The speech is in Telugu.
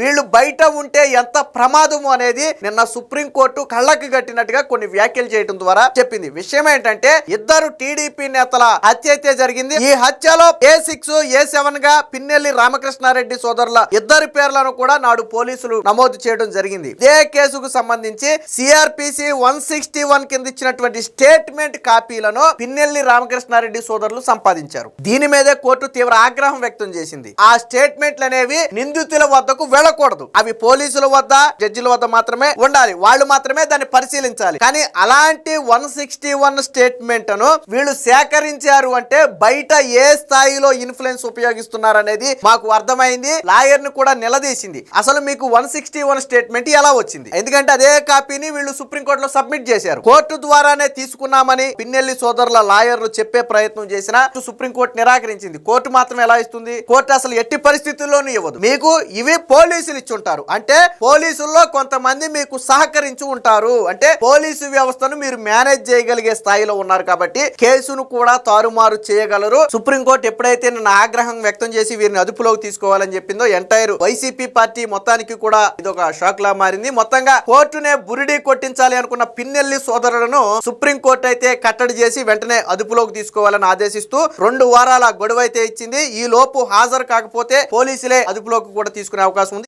వీళ్ళు బయట ఉంటే ఎంత ప్రమాదము అనేది నిన్న సుప్రీంకోర్టు కళ్ళకి కట్టినట్టుగా కొన్ని వ్యాఖ్యలు చేయడం ద్వారా చెప్పింది. విషయం ఏంటంటే ఇద్దరు టీడీపీ నేతల హత్య అయితే జరిగింది. ఈ హత్యలో ఏ సిక్స్ ఏ సెవెన్గా పిన్నెల్లి రామకృష్ణారెడ్డి సోదరుల ఇద్దరి పేర్లను కూడా నాడు పోలీసులు నమోదు చేయడం జరిగింది. ఇదే కేసుకు సంబంధించి సిఆర్పిసి వన్ సిక్స్టీ వన్ కింద ఇచ్చినటువంటి స్టేట్మెంట్ కాపీలను పిన్నెల్లి రామకృష్ణారెడ్డి సోదరులు సంపాదించారు. దీని మీదే కోర్టు తీవ్ర ఆగ్రహం వ్యక్తం చేసింది. ఆ స్టేట్మెంట్లు అనేవి నిందితుల వద్దకు ఉండకూడదు. అవి పోలీసుల వద్ద జడ్జిల వద్ద మాత్రమే ఉండాలి. వాళ్ళు మాత్రమే దాన్ని పరిశీలించాలి. కానీ అలాంటి వన్ సిక్స్టీ వన్ స్టేట్మెంట్ను వీళ్ళు సేకరించారు అంటే బయట ఏ స్థాయిలో ఇన్ఫ్లుయెన్స్ ఉపయోగిస్తున్నారు అనేది మాకు అర్థమైంది. లాయర్ని కూడా నిలదీసింది. అసలు మీకు వన్ సిక్స్టీ వన్ స్టేట్మెంట్ ఎలా వచ్చింది? ఎందుకంటే అదే కాపీని వీళ్ళు సుప్రీంకోర్టులో సబ్మిట్ చేశారు. కోర్టు ద్వారానే తీసుకున్నామని పిన్నెల్లి సోదరుల లాయర్లు చెప్పే ప్రయత్నం చేసినా సుప్రీంకోర్టు నిరాకరించింది. కోర్టు మాత్రం ఎలా ఇస్తుంది? కోర్టు అసలు ఎట్టి పరిస్థితుల్లోనూ ఇవ్వదు. మీకు ఇవి పోలీసు ఇచ్చి ఉంటారు అంటే పోలీసుల్లో కొంతమంది మీకు సహకరించి ఉంటారు. అంటే పోలీసు వ్యవస్థను మీరు మేనేజ్ చేయగలిగే స్థాయిలో ఉన్నారు కాబట్టి కేసును కూడా తారుమారు చేయగలరు. సుప్రీంకోర్టు ఎప్పుడైతే నన్ను ఆగ్రహం వ్యక్తం చేసి వీరిని అదుపులోకి తీసుకోవాలని చెప్పిందో ఎంటైర్ వైసీపీ పార్టీ మొత్తానికి కూడా ఇది ఒక షాక్ లా మారింది. మొత్తంగా కోర్టునే బురిడి కొట్టించాలి అనుకున్న పిన్నెల్లి సోదరులను సుప్రీంకోర్టు అయితే కట్టడి చేసి వెంటనే అదుపులోకి తీసుకోవాలని ఆదేశిస్తూ రెండు వారాల గొడవ అయితే ఇచ్చింది. ఈ లోపు హాజరు కాకపోతే పోలీసులే అదుపులోకి కూడా తీసుకునే అవకాశం ఉంది.